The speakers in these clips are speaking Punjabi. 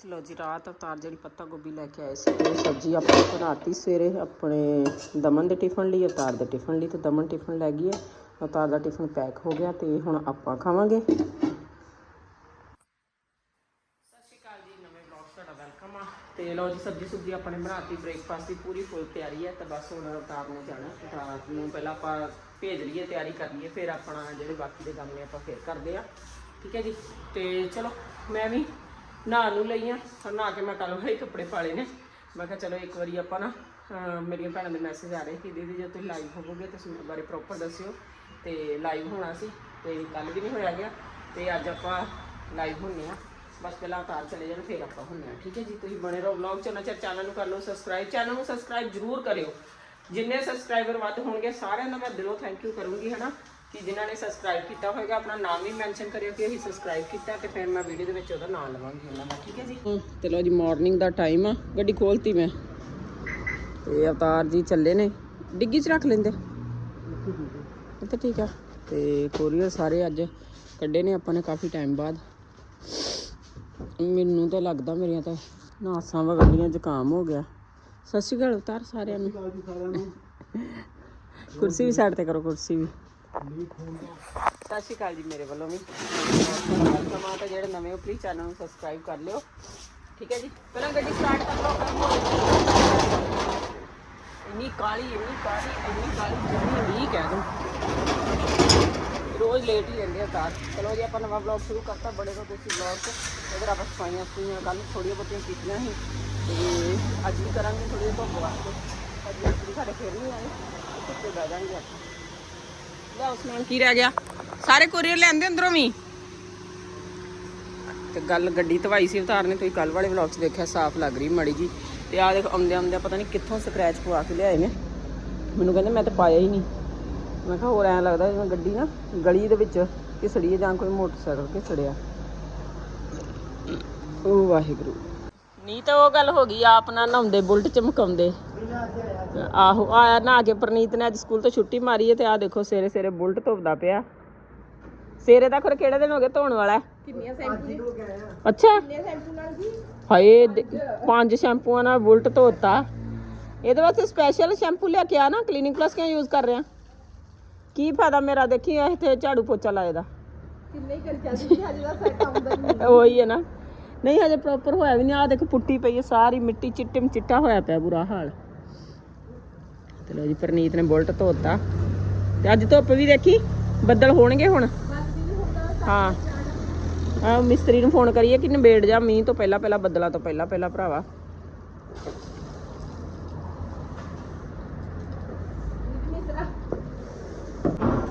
ਲੋ ਜੀ, ਰਾਤ ਅਵਤਾਰ ਜਿਹੜੀ ਪੱਤਾ ਗੋਭੀ ਲੈ ਕੇ ਆਏ ਸੀ। ਉਹ ਸਬਜ਼ੀ ਆਪਾਂ ਬਣਾਤੀ ਸਵੇਰੇ। ਆਪਣੇ ਦਮਨ ਦੇ ਟਿਫਨ ਲਈ, ਅਵਤਾਰ ਦੇ ਟਿਫਨ ਲਈ। ਤੇ ਦਮਨ ਟਿਫਨ ਲੈ ਗਈ ਹੈ। ਅਵਤਾਰ ਦਾ ਟਿਫਨ ਪੈਕ ਹੋ ਗਿਆ ਤੇ ਹੁਣ ਆਪਾਂ ਖਾਵਾਂਗੇ। ਸਤਿ ਸ਼੍ਰੀ ਅਕਾਲ ਜੀ, ਨਵੇਂ ਵਲੌਗ ਤੁਹਾਡਾ ਵੈਲਕਮ ਆ। ਤੇ ਲੋ ਜੀ ਸਬਜ਼ੀ ਸੁਬਜ਼ੀ ਆਪਣੇ ਬਣਾਤੀ ਬ੍ਰੇਕਫਾਸਟ ਦੀ ਪੂਰੀ ਫੁੱਲ ਤਿਆਰੀ ਹੈ। ਤਾਂ ਬਸ ਹੁਣ ਅਵਤਾਰ ਨੂੰ ਜਾਣਾ ਅਵਤਾਰ ਨੂੰ ਪਹਿਲਾਂ ਆਪਾਂ ਭੇਜ ਲਈਏ, ਤਿਆਰੀ ਕਰ ਲਈਏ। ਫਿਰ ਆਪਣਾ ਜਿਹੜੇ ਬਾਕੀ ਦੇ ਕੰਮ ਨੇ ਆਪਾਂ ਫਿਰ ਕਰਦੇ ਆ ਠੀਕ ਹੈ ਜੀ? ਤੇ ਚਲੋ, ਮੈਂ ਵੀ ਨਹਾ ਨੂੰ ਲਈਆਂ, ਹੁਣ ਨਹਾ ਕੇ ਮੈਂ ਕੱਲ ਵਾਲੇ ਕੱਪੜੇ ਪਾਲੇ ਨੇ। ਮੈਂ ਕਿਹਾ ਚਲੋ ਇੱਕ ਵਾਰੀ ਆਪਾਂ ਨਾ ਮੇਰੀਆਂ ਭੈਣਾਂ ਦੇ ਮੈਸੇਜ ਆ ਰਹੇ ਕਿ ਦੀਦੀ, ਜੇ ਤੁਸੀਂ ਲਾਈਵ ਹੋਵੋਗੇ ਤਾਂ ਸੂਟ ਬਾਰੇ ਪ੍ਰੋਪਰ ਦੱਸਿਓ। ਤੇ ਲਾਈਵ ਹੋਣਾ ਸੀ, ਤੇ ਕੱਲ ਵੀ ਨਹੀਂ ਹੋਇਆ ਗਿਆ। ਤੇ ਅੱਜ ਆਪਾਂ ਲਾਈਵ ਹੁੰਨੇ ਆ। ਬਸ ਪਹਿਲਾਂ ਉਤਾਰ ਚਲੇ ਜਾਣ, ਫਿਰ ਆਪਾਂ ਹੁੰਨੇ ਆ। ਠੀਕ ਹੈ ਜੀ? ਤੁਸੀਂ ਬਣੇ ਰਹੋ ਵਲੌਗ ਚੈਨਲ ਚੈਨਲ ਚੈਨਲ ਨੂੰ ਕਰ ਲਓ ਸਬਸਕ੍ਰਾਈਬ ਚੈਨਲ ਨੂੰ ਸਬਸਕ੍ਰਾਈਬ ਜ਼ਰੂਰ ਕਰਿਓ। ਜਿੰਨੇ ਸਬਸਕ੍ਰਾਈਬਰ ਵੱਧ ਹੋਣਗੇ, ਸਾਰਿਆਂ ਦਾ ਮੈਂ ਦਿਲੋਂ ਥੈਂਕ ਯੂ ਕਰੂੰਗੀ, ਹਨਾ? ਕਿ ਜਿਨ੍ਹਾਂ ਨੇ ਸਬਸਕ੍ਰਾਈਬ ਕੀਤਾ ਹੋਵੇਗਾ ਆਪਣਾ ਨਾਮ ਵੀ ਮੈਂਸ਼ਨ ਕਰਿਓ ਕਿ ਅਸੀਂ ਸਬਸਕ੍ਰਾਈਬ ਕੀਤਾ ਤੇ ਫਿਰ ਮੈਂ ਵੀਡੀਓ ਦੇ ਵਿੱਚ ਉਹਦਾ ਨਾਮ ਲਵਾਂਗੀ ਉਹਨਾਂ ਦਾ ਠੀਕ ਹੈ ਜੀ? ਤੇ ਲੋ ਜੀ ਮਾਰਨਿੰਗ ਦਾ ਟਾਈਮ ਆ। ਗੱਡੀ ਖੋਲਤੀ ਮੈਂ। ਤੇ ਅਵਤਾਰ ਜੀ ਚੱਲੇ ਨੇ। ਡਿੱਗੀ 'ਚ ਰੱਖ ਲੈਂਦੇ। ਇੱਥੇ ਠੀਕ ਆ। ਤੇ ਕੋਰੀਅਰ ਸਾਰੇ ਅੱਜ ਕੱਢੇ ਨੇ ਆਪਾਂ ਨੇ ਕਾਫੀ ਟਾਈਮ ਬਾਅਦ। ਮੈਨੂੰ ਤਾਂ ਲੱਗਦਾ ਮੇਰੀਆਂ ਤਾਂ ਨਾਸਾਂ ਵਗਦੀਆਂ ਜ਼ੁਕਾਮ ਹੋ ਗਿਆ। ਸਤਿ ਸ਼੍ਰੀ ਅਕਾਲ ਅਵਤਾਰ ਸਾਰਿਆਂ ਨੂੰ। ਕੁਰਸੀ ਵੀ ਸਾਈਡ ਤੇ ਕਰੋ ਕੁਰਸੀ ਵੀ। ਸਤਿ ਸ਼੍ਰੀ ਅਕਾਲ ਜੀ ਮੇਰੇ ਵੱਲੋਂ ਵੀ। ਵੈਲਕਮ ਆ ਤੇ ਜਿਹੜੇ ਨਵੇਂ ਹੋ ਪਲੀਜ਼ ਚੈਨਲ ਨੂੰ ਸਬਸਕ੍ਰਾਈਬ ਕਰ ਲਿਓ। ਠੀਕ ਹੈ ਜੀ? ਪਹਿਲਾਂ ਗੱਡੀ ਸਟਾਰਟ ਕਰ ਲਓ। ਇੰਨੀ ਕਾਲੀ ਇੰਨੀ ਕਾਲੀ ਇੰਨੀ ਕਾਲੀ ਜਿੰਨੀ ਵੀ ਕਹਿ ਦੋ। ਰੋਜ਼ ਲੇਟ ਹੀ ਰਹਿੰਦੇ ਆ ਕਾਰ। ਚਲੋ ਜੀ, ਆਪਾਂ ਨਵਾਂ ਵਲੌਗ ਸ਼ੁਰੂ ਕਰਤਾ। ਬੜੇ ਤੋਂ ਤੁਸੀਂ ਵਲੌਗ ਤੇ ਇਧਰ ਆਪਾਂ ਸਫਾਈਆਂ ਸਫਾਈਆਂ ਕੱਲ ਥੋੜੀਆਂ ਬਹੁਤੀਆਂ ਕੀਤੀਆਂ ਸੀ, ਤੇ ਅੱਜ ਵੀ ਕਰਾਂਗੇ ਥੋੜੀ ਧੁੱਪ ਵਾਸਤੇ। ਅੱਜ ਮਿਸਤਰੀ ਸਾਡੇ ਫੇਰ ਨਹੀਂ ਆਏ ਧੁੱਪੇ ਬਹਿ ਜਾਣਗੇ ਆਪਾਂ। ਲੈ ਉਸਮਾਨ ਕੀ ਰਹਿ ਗਿਆ? ਸਾਰੇ ਕੋਰੀਅਰ ਲੈਂਦੇ ਅੰਦਰੋਂ ਵੀ? ਤੇ ਗੱਲ ਗੱਡੀ ਧਵਾਈ ਸੀ ਅਵਤਾਰ ਨੇ ਤੁਸੀਂ ਕੱਲ ਵਾਲੇ ਵਲੌਗ 'ਚ ਦੇਖਿਆ, ਸਾਫ਼ ਲੱਗ ਰਹੀ ਮੜੀ ਜੀ। ਤੇ ਆਹ ਦੇਖ ਆਉਂਦੇ ਆਉਂਦੇ ਪਤਾ ਨਹੀਂ ਕਿੱਥੋਂ ਸਕ੍ਰੈਚ ਪਵਾ ਕੇ ਲਿਆਏ ਨੇ। ਮੈਨੂੰ ਕਹਿੰਦੇ ਮੈਂ ਤਾਂ ਪਾਇਆ ਹੀ ਨਹੀਂ। ਮੈਂ ਕਿਹਾ ਹੋਰ ਐਂ ਲੱਗਦਾ ਜਿਵੇਂ ਗੱਡੀ ਨਾ ਗਲੀ ਦੇ ਵਿੱਚ ਘਿਸੜੀ ਜਾਂ ਕੋਈ ਮੋਟਰਸਾਈਕਲ ਘਿਸੜਿਆ। ਉਹ ਵਾਹਿਗੁਰੂ। ਨਹੀਂ ਤਾਂ ਉਹ ਗੱਲ ਹੋ ਗਈ ਆਪ ਨਾ ਨਹਾਉਂਦੇ ਬੁਲਟ ਚਮਕਾਉਂਦੇ। ਆਹੋ ਆਇਆ ਨਾ ਕੇ ਪ੍ਰਨੀਤ ਨੇ ਅੱਜ ਸਕੂਲ ਤੋਂ ਛੁੱਟੀ ਮਾਰੀ ਹੈ ਤੇ ਆਹ ਦੇਖੋ ਸਵੇਰੇ ਸਵੇਰੇ ਬੁਲਟ ਧੋਦਾ ਪਿਆ। ਸਵੇਰੇ ਦਾ ਖਰ ਕਿਹੜੇ ਦਿਨ ਹੋ ਗਏ ਧੋਣ ਵਾਲਾ ਕਿੰਨੀਆਂ ਸ਼ੈਂਪੂ ਅੱਛਾ। ਕਿੰਨੇ ਸ਼ੈਂਪੂ ਨਾਲ ਜੀ ਹਾਏ ਪੰਜ ਸ਼ੈਂਪੂਆਂ ਨਾਲ ਬੁਲਟ ਧੋਤਾ। ਇਹਦੇ ਵਾਸਤੇ ਸਪੈਸ਼ਲ ਸ਼ੈਂਪੂ ਲਿਆ ਕੇ ਆ ਨਾ ਕਲੀਨਿਕ ਪਲੱਸ ਕਿਉਂ ਯੂਜ਼ ਕਰ ਰਿਹਾ? ਕੀ ਫਾਇਦਾ ਮੇਰਾ ਦੇਖੀ ਇੱਥੇ ਝਾੜੂ ਪੋਚਾ ਲਾਏ ਦਾ। ਕਿੰਨੇ ਹੀ ਕਰੀ ਚੱਲਦੀ ਸੀ ਹਜੇ ਦਾ ਸੈੱਟ ਆਉਂਦਾ ਨਹੀਂ। ਉਹੀ ਹੈ ਨਾ। ਨਹੀਂ ਹਜੇ ਪ੍ਰੋਪਰ ਹੋਇਆ ਵੀ ਨਹੀਂ। ਆ ਦੇਖ ਪੁੱਟੀ ਪਈ ਹੈ ਸਾਰੀ ਮਿੱਟੀ ਚਿੱਟਮ ਚਿੱਟਾ ਹੋਇਆ ਪਿਆ ਬੁਰਾ ਹਾਲ। ਤੇ ਲੋ ਜੀ ਪ੍ਰਨੀਤ ਨੇ ਬੁਲਟ ਧੋਤਾ। ਤੇ ਅੱਜ ਧੁੱਪ ਵੀ ਦੇਖੀ? ਬੱਦਲ ਹੋਣਗੇ ਹੁਣ? ਹਾਂ। ਆ ਮਿਸਤਰੀ ਨੂੰ ਫੋਨ ਕਰੀਏ ਕਿ ਨਿਬੇੜ ਜਾ ਮੀਂਹ ਤੋਂ ਪਹਿਲਾਂ ਪਹਿਲਾਂ ਬੱਦਲਾਂ ਤੋਂ ਪਹਿਲਾਂ ਪਹਿਲਾਂ ਭਰਾਵਾ।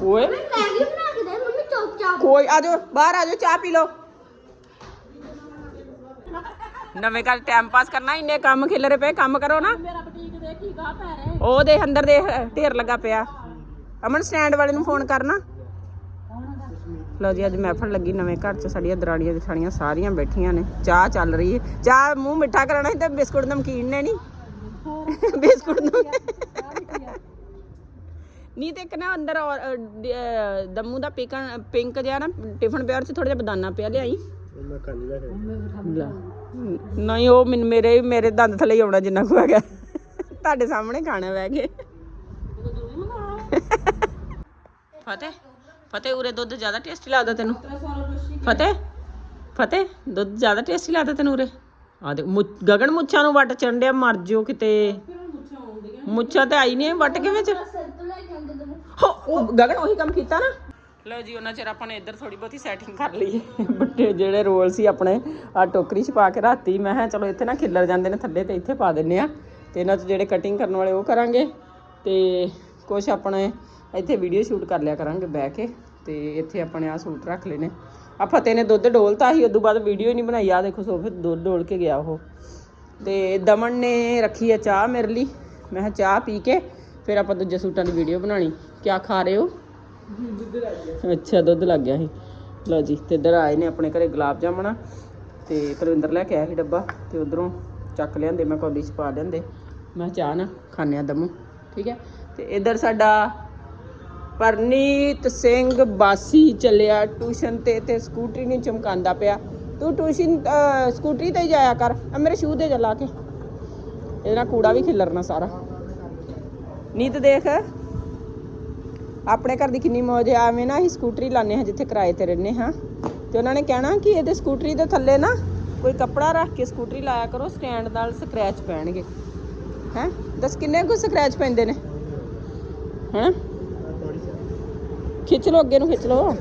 ਓਏ। ਮੈਗੀ ਬਣਾ ਕੇ ਦੇ? ਮੰਮੀ ਚੌਪ ਚਾਪ ਕੋਈ ਆ ਜਾਓ ਬਾਹਰ ਆ ਜਾਓ ਚਾਹ ਪੀ ਲਓ। ਨਵੇਂ ਕੱਲ ਟਾਈਮ ਪਾਸ ਕਰਨਾ, ਇੰਨੇ ਕੰਮ ਖਿਲਰੇ ਪਏ, ਕੰਮ ਕਰੋ ਨਾ। ਮੇਰਾ ਬੁਟੀਕ ਦੇ ਕੀ ਗਾਹ ਪੈ ਰਹੇ ਉਹ ਦੇ ਅੰਦਰ ਦੇ ਢੇਰ ਲੱਗਾ ਪਿਆ। ਅਮਨ ਸਟੈਂਡ ਵਾਲੇ ਨੂੰ ਫੋਨ ਕਰਨਾ। ਲਓ ਜੀ, ਅੱਜ ਮਹਿਫਲ ਲੱਗੀ ਨਵੇਂ ਘਰ 'ਚ, ਸਾਡੀਆਂ ਦਰਾੜੀਆਂ ਜਠਾਣੀਆਂ ਸਾਰੀਆਂ ਬੈਠੀਆਂ ਨੇ। ਚਾਹ ਚੱਲ ਰਹੀ ਹੈ। ਚਾਹ, ਮੂੰਹ ਮਿੱਠਾ ਕਰਾਣਾ ਤੇ ਬਿਸਕੁਟ ਨਮਕੀਨ ਨੇ ਨਹੀਂ ਬਿਸਕੁਟ ਨਮਕੀਨ ਨਹੀਂ ਤੇ ਇੱਕ ਨਾ ਅੰਦਰ ਦਮੂ ਦਾ ਪਿੰਕ ਜਿਹਾ ਨਾ, ਟਿਫਨ ਪਿਆ ਉਹ 'ਚ ਥੋੜਾ ਜਿਹਾ ਬਦਾਨਾ ਪਿਆ ਲਿਆਈ। ਲੈ। ਨਹੀਂ ਉਹ ਮੈਨੂੰ ਮੇਰੇ ਮੇਰੇ ਦੰਦ ਥੱਲੇ ਹੀ ਆਉਣਾ ਜਿੰਨਾ ਕੁ ਹੈਗਾ। ਤੁਹਾਡੇ ਸਾਹਮਣੇ ਖਾਣਾ ਬਹਿ ਕੇ। ਫਤਿਹ ਫਤਿਹ ਉਰੇ ਦੁੱਧ ਜ਼ਿਆਦਾ ਟੇਸਟੀ ਲੱਗਦਾ ਤੈਨੂੰ। ਫਤਿਹ ਫਤਿਹ ਦੁੱਧ ਜ਼ਿਆਦਾ ਟੇਸਟੀ ਲੱਗਦਾ ਤੈਨੂੰ ਉਰੇ। ਆ ਦੇ ਗਗਨ ਮੁੱਛਾਂ ਨੂੰ ਵੱਟ ਚੰਡਿਆ ਮਰ ਜਿਓ ਕਿਤੇ। ਮੁੱਛਾਂ ਤੇ ਆਈ ਨਹੀਂ ਵੱਟ ਕੇ ਦਮੂ ਹੋ, ਗਗਨ ਉਹੀ ਕੰਮ ਕੀਤਾ ਨਾ। ਲਓ ਜੀ, ਉਹਨਾਂ ਚਿਰ ਆਪਾਂ ਨੇ ਇੱਧਰ ਥੋੜੀ ਬਹੁਤੀ ਸੈਟਿੰਗ ਕਰ ਲਈ ਬੱਟੇ ਜਿਹੜੇ ਰੋਲ ਸੀ ਆਪਣੇ ਆ ਟੋਕਰੀ 'ਚ ਪਾ ਕੇ ਰਾਤੀ, ਮੈਂ ਕਿਹਾ ਚਲੋ ਇੱਥੇ ਨਾ ਖਿੱਲਰ ਜਾਂਦੇ ਨੇ, ਥੱਲੇ ਤੇ ਇੱਥੇ ਪਾ ਦਿੰਨੇ ਆ ਤੇ ਇਹਨਾਂ 'ਚ ਜਿਹੜੇ ਕਟਿੰਗ ਕਰਨ ਵਾਲੇ ਉਹ ਕਰਾਂਗੇ। ਤੇ ਕੁਝ ਆਪਣੇ ਇੱਥੇ ਵੀਡੀਓ ਸ਼ੂਟ ਕਰ ਲਿਆ ਕਰਾਂਗੇ, ਬਹਿ ਕੇ। ਤੇ ਇੱਥੇ ਆਪਣੇ ਆ ਸੂਟ ਰੱਖ ਲੈਨੇ ਆ ਫਤਿਹ ਨੇ ਦੁੱਧ ਡੋਲਤਾ ਸੀ, ਉਦੋਂ ਬਾਅਦ ਵੀਡੀਓ ਨਹੀਂ ਬਣਾਈ। ਆ ਦੇਖੋ ਸੋਫੇ ਤੇ ਦੁੱਧ ਡੋਲ ਕੇ ਗਿਆ ਉਹ। ਤੇ ਦਮਨ ਨੇ ਰੱਖੀ ਹੈ ਚਾਹ ਮੇਰੇ ਲਈ। ਮੈਂ ਕਿਹਾ ਚਾਹ ਪੀ ਕੇ, ਫਿਰ ਆਪਾਂ ਦੂਜੇ ਸੂਟਾਂ ਦੀ ਵੀਡੀਓ ਬਣਾਣੀ ਕਿਆ ਖਾ ਰਹੇ ਹੋ? ਅੱਛਾ, ਦੁੱਧ ਲੱਗ ਗਿਆ ਸੀ। ਲਓ ਜੀ, ਤੇ ਇੱਧਰ ਆਏ ਨੇ ਆਪਣੇ ਘਰੇ ਗੁਲਾਬ ਜਾਮਣਾ। ਤੇ ਕੁਲਵਿੰਦਰ ਲੈ ਕੇ ਆਇਆ ਸੀ ਡੱਬਾ, ਤੇ ਉਧਰੋਂ ਚੱਕ ਲਿਆਂਦੇ, ਮੈਂ ਕੌਲੀ ਚ ਪਾ ਲਿਆਂਦੇ। ਮੈਂ ਚਾਹ ਨਾ ਖਾਣੇ ਆ ਦਮੂ, ਠੀਕ ਹੈ? ਤੇ ਇੱਧਰ ਸਾਡਾ ਪਰਨੀਤ ਸਿੰਘ ਬਾਸੀ ਚੱਲਿਆ ਟਿਊਸ਼ਨ ਤੇ ਤੇ ਸਕੂਟਰੀ ਨੂੰ ਚਮਕਾਉਂਦਾ ਪਿਆ। ਤੂੰ ਟਿਊਸ਼ਨ ਸਕੂਟਰੀ ਤੇ ਹੀ ਜਾਇਆ ਕਰ, ਆ ਮੇਰੇ ਸ਼ੂ ਤੇ ਜਲਾ ਕੇ। ਇਹਦੇ ਨਾਲ ਕੂੜਾ ਵੀ ਖਿਲਰਨਾ ਸਾਰਾ। ਨੀਤ ਦੇਖ। ਆਪਣੇ ਘਰ ਦੀ ਕਿੰਨੀ ਮੌਜ ਆ ਐਵੇਂ ਨਾ ਅਸੀਂ ਸਕੂਟਰੀ ਲਾਣੇ ਹਾਂ ਜਿੱਥੇ ਕਿਰਾਏ ਤੇ ਰਹਿੰਦੇ ਹਾਂ। ਤੇ ਉਹਨਾਂ ਨੇ ਕਹਿਣਾ ਕਿ ਇਹਦੇ ਸਕੂਟਰੀ ਦੇ ਥੱਲੇ ਨਾ ਕੋਈ ਕੱਪੜਾ ਰੱਖ ਕੇ ਸਕੂਟਰੀ ਲਾਇਆ ਕਰੋ, ਸਟੈਂਡ ਨਾਲ ਸਕ੍ਰੈਚ ਪੈਣਗੇ। ਹੈ? ਦੱਸ ਕਿੰਨੇ ਕੁ ਸਕ੍ਰੈਚ ਪੈਂਦੇ ਨੇ? ਹੈ? ਖਿੱਚ ਲਓ, ਅੱਗੇ ਨੂੰ ਖਿੱਚ ਲੋ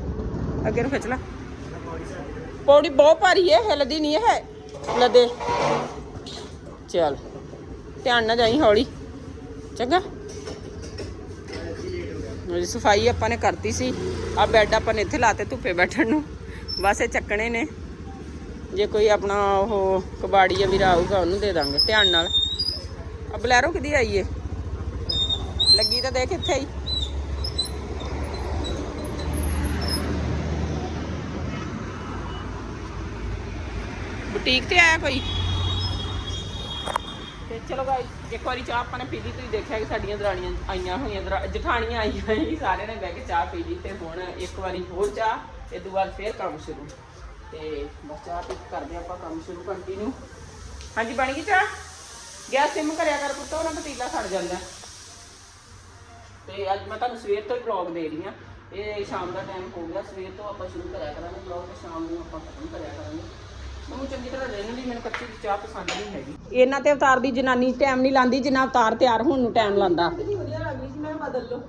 ਅੱਗੇ ਨੂੰ ਖਿੱਚ ਲੈ। ਪੌੜੀ ਬਹੁਤ ਭਾਰੀ ਹੈ, ਹਿਲਦੀ ਨਹੀਂ ਹੈ, ਲੱਦੇ। ਚੱਲ, ਧਿਆਨ ਨਾਲ ਜਾਈ ਹੌਲੀ। ਚੰਗਾ। ਮੇਰੀ ਸਫ਼ਾਈ ਆਪਾਂ ਨੇ ਕਰਤੀ ਸੀ। ਆ ਬੈੱਡ ਆਪਾਂ ਨੇ ਇੱਥੇ ਲਾਤੇ ਧੁੱਪੇ ਬੈਠਣ ਨੂੰ। ਬਸ ਇਹ ਚੱਕਣੇ ਨੇ। ਜੇ ਕੋਈ ਆਪਣਾ ਉਹ ਕਬਾੜੀਆ ਵੀਰ ਆਊਗਾ, ਉਹਨੂੰ ਦੇ ਦਾਂਗੇ, ਧਿਆਨ ਨਾਲ। ਆ ਬਲੈਰੋ ਕਿਦੀ ਆਈ ਏ? ਲੱਗੀ ਤਾਂ ਦੇਖ ਇੱਥੇ ਹੀ। ਬੁਟੀਕ ਤੇ ਆਇਆ ਕੋਈ? ਤੇ ਚਲੋ ਗਾਇਸ ਇੱਕ ਵਾਰੀ ਚਾਹ ਆਪਾਂ ਨੇ ਪੀ ਲਈ, ਤੁਸੀਂ ਦੇਖਿਆ ਕਿ ਸਾਡੀਆਂ ਦਰਾਣੀਆਂ ਆਈਆਂ ਹੋਈਆਂ, ਦਰਾ- ਜਠਾਣੀਆਂ ਆਈਆਂ ਸੀ ਸਾਰਿਆਂ ਨੇ ਬਹਿ ਕੇ ਚਾਹ ਪੀ ਲਈ ਤੇ ਹੁਣ ਇੱਕ ਵਾਰੀ ਹੋਰ ਚਾਹ ਇਹ ਤੋਂ ਬਾਅਦ ਫੇਰ ਕੰਮ ਸ਼ੁਰੂ। ਤੇ ਬਸ ਚਾਹ ਪੀ ਕੇ ਕਰਦੇ ਆਪਾਂ ਕੰਮ ਸ਼ੁਰੂ ਕੰਟੀਨਿਊ ਹਾਂਜੀ, ਬਣ ਗਈ ਚਾਹ? ਗੈਸ ਸਿਮ ਕਰਿਆ ਕਰ ਪੁੱਤ ਉਹਨਾਂ ਪਤੀਲਾ ਸੜ ਜਾਂਦਾ। ਤੇ ਅੱਜ ਮੈਂ ਤੁਹਾਨੂੰ ਸਵੇਰ ਤੋਂ ਹੀ ਵਲੌਗ ਦੇ ਰਹੀ ਹਾਂ। ਇਹ ਸ਼ਾਮ ਦਾ ਟਾਈਮ ਹੋ ਗਿਆ, ਸਵੇਰ ਤੋਂ ਆਪਾਂ ਸ਼ੁਰੂ ਕਰਿਆ ਕਰਾਂਗੇ ਵਲੌਗ ਤੇ ਸ਼ਾਮ ਨੂੰ ਆਪਾਂ ਖਤਮ ਕਰਿਆ ਕਰਾਂਗੇ। ਮੈਨੂੰ ਚੰਗੀ ਤਰ੍ਹਾਂ ਰਹਿਣ ਲਈ ਮੈਨੂੰ ਕੱਚੀ ਦੀ ਚਾਹ ਪਸੰਦ ਨਹੀਂ ਹੈਗੀ। ਇਹਨਾਂ ਤੇ ਅਵਤਾਰ ਦੀ ਜਨਾਨੀ ਟਾਈਮ ਨਹੀਂ ਲਾਂਦੀ ਜਿੰਨਾ ਅਵਤਾਰ ਤਿਆਰ ਹੋਣ ਨੂੰ ਟਾਈਮ ਲਾਂਦਾ। ਵਧੀਆ ਲੱਗ ਰਹੀ ਸੀ ਮੈਂ ਬਦਲ ਲਓ।